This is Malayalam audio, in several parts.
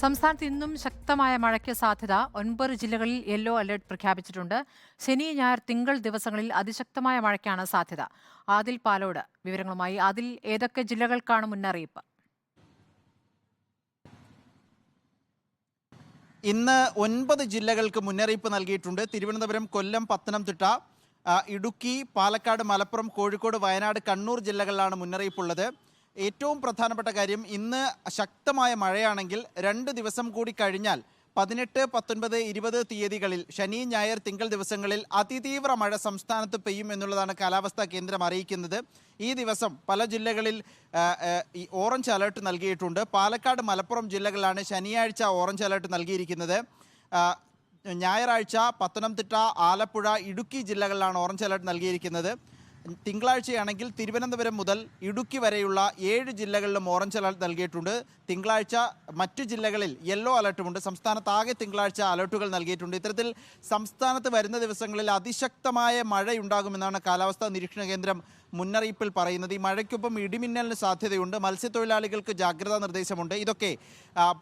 സംസ്ഥാനത്ത് ഇന്നും ശക്തമായ മഴയ്ക്ക് സാധ്യത. ഒൻപത് ജില്ലകളിൽ യെല്ലോ അലർട്ട് പ്രഖ്യാപിച്ചിട്ടുണ്ട്. ശനി ഞായർ തിങ്കൾ ദിവസങ്ങളിൽ അതിശക്തമായ മഴയ്ക്കാണ് സാധ്യത. ആദിൽ പാലോട് വിവരങ്ങളുമായി അതിൽ ഏതൊക്കെ ജില്ലകൾക്കാണ് മുന്നറിയിപ്പ്? ഇന്ന് ഒൻപത് ജില്ലകൾക്ക് മുന്നറിയിപ്പ് നൽകിയിട്ടുണ്ട്. തിരുവനന്തപുരം കൊല്ലം പത്തനംതിട്ട ഇടുക്കി പാലക്കാട് മലപ്പുറം കോഴിക്കോട് വയനാട് കണ്ണൂർ ജില്ലകളിലാണ് മുന്നറിയിപ്പുള്ളത്. ഏറ്റവും പ്രധാനപ്പെട്ട കാര്യം ഇന്ന് ശക്തമായ മഴയാണെങ്കിൽ രണ്ട് ദിവസം കൂടി കഴിഞ്ഞാൽ പതിനെട്ട് പത്തൊൻപത് ഇരുപത് തീയതികളിൽ ശനി ഞായർ തിങ്കൾ ദിവസങ്ങളിൽ അതിതീവ്ര മഴ സംസ്ഥാനത്ത് പെയ്യും എന്നുള്ളതാണ് കാലാവസ്ഥാ കേന്ദ്രം അറിയിക്കുന്നത്. ഈ ദിവസം പല ജില്ലകളിൽ ഓറഞ്ച് അലർട്ട് നൽകിയിട്ടുണ്ട്. പാലക്കാട് മലപ്പുറം ജില്ലകളിലാണ് ശനിയാഴ്ച ഓറഞ്ച് അലർട്ട് നൽകിയിരിക്കുന്നത്. ഞായറാഴ്ച പത്തനംതിട്ട ആലപ്പുഴ ഇടുക്കി ജില്ലകളിലാണ് ഓറഞ്ച് അലർട്ട് നൽകിയിരിക്കുന്നത്. തിങ്കളാഴ്ചയാണെങ്കിൽ തിരുവനന്തപുരം മുതൽ ഇടുക്കി വരെയുള്ള ഏഴ് ജില്ലകളിലും ഓറഞ്ച് അലർട്ട് നൽകിയിട്ടുണ്ട്. തിങ്കളാഴ്ച മറ്റു ജില്ലകളിൽ യെല്ലോ അലർട്ടുമുണ്ട് സംസ്ഥാനത്ത് ആകെ തിങ്കളാഴ്ച അലർട്ടുകൾ നൽകിയിട്ടുണ്ട്. ഇത്തരത്തിൽ സംസ്ഥാനത്ത് വരുന്ന ദിവസങ്ങളിൽ അതിശക്തമായ മഴയുണ്ടാകുമെന്നാണ് കാലാവസ്ഥാ നിരീക്ഷണ കേന്ദ്രം മുന്നറിയിപ്പിൽ പറയുന്നത്. ഈ മഴയ്ക്കൊപ്പം ഇടിമിന്നലിന് സാധ്യതയുണ്ട്. മത്സ്യത്തൊഴിലാളികൾക്ക് ജാഗ്രതാ നിർദ്ദേശമുണ്ട്. ഇതൊക്കെ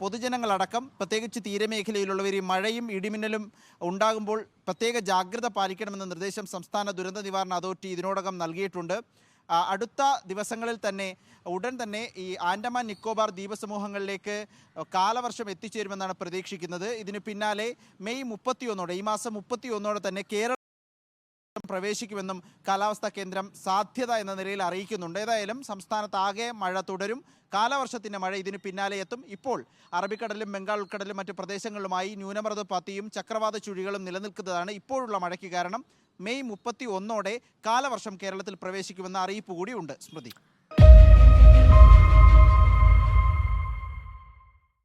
പൊതുജനങ്ങളടക്കം പ്രത്യേകിച്ച് തീരമേഖലയിലുള്ളവർ ഈ മഴയും ഇടിമിന്നലും ഉണ്ടാകുമ്പോൾ പ്രത്യേക ജാഗ്രത പാലിക്കണമെന്ന നിർദ്ദേശം സംസ്ഥാന ദുരന്ത നിവാരണ അതോറിറ്റി ഇതിനോടകം നൽകിയിട്ടുണ്ട്. അടുത്ത ദിവസങ്ങളിൽ തന്നെ ഉടൻ തന്നെ ഈ ആൻഡമാൻ നിക്കോബാർ ദ്വീപസമൂഹങ്ങളിലേക്ക് കാലവർഷം എത്തിച്ചേരുമെന്നാണ് പ്രതീക്ഷിക്കുന്നത്. ഇതിന് പിന്നാലെ മെയ് മുപ്പത്തിയൊന്നോടെ ഈ മാസം മുപ്പത്തിയൊന്നോടെ തന്നെ കേരള പ്രവേശിക്കുമെന്നും കാലാവസ്ഥാ കേന്ദ്രം സാധ്യത എന്ന നിലയിൽ അറിയിക്കുന്നുണ്ട്. ഏതായാലും സംസ്ഥാനത്താകെ മഴ തുടരും. കാലവർഷത്തിന്റെ മഴ ഇതിന് പിന്നാലെ എത്തും. ഇപ്പോൾ അറബിക്കടലും ബംഗാൾ ഉൾക്കടലും മറ്റു പ്രദേശങ്ങളിലുമായി ന്യൂനമർദ്ദ പത്തിയും ചക്രവാത ചുഴികളും നിലനിൽക്കുന്നതാണ് ഇപ്പോഴുള്ള മഴയ്ക്ക് കാരണം. മെയ് മുപ്പത്തി ഒന്നോടെ കാലവർഷം കേരളത്തിൽ പ്രവേശിക്കുമെന്ന അറിയിപ്പ് കൂടിയുണ്ട്. സ്മൃതി.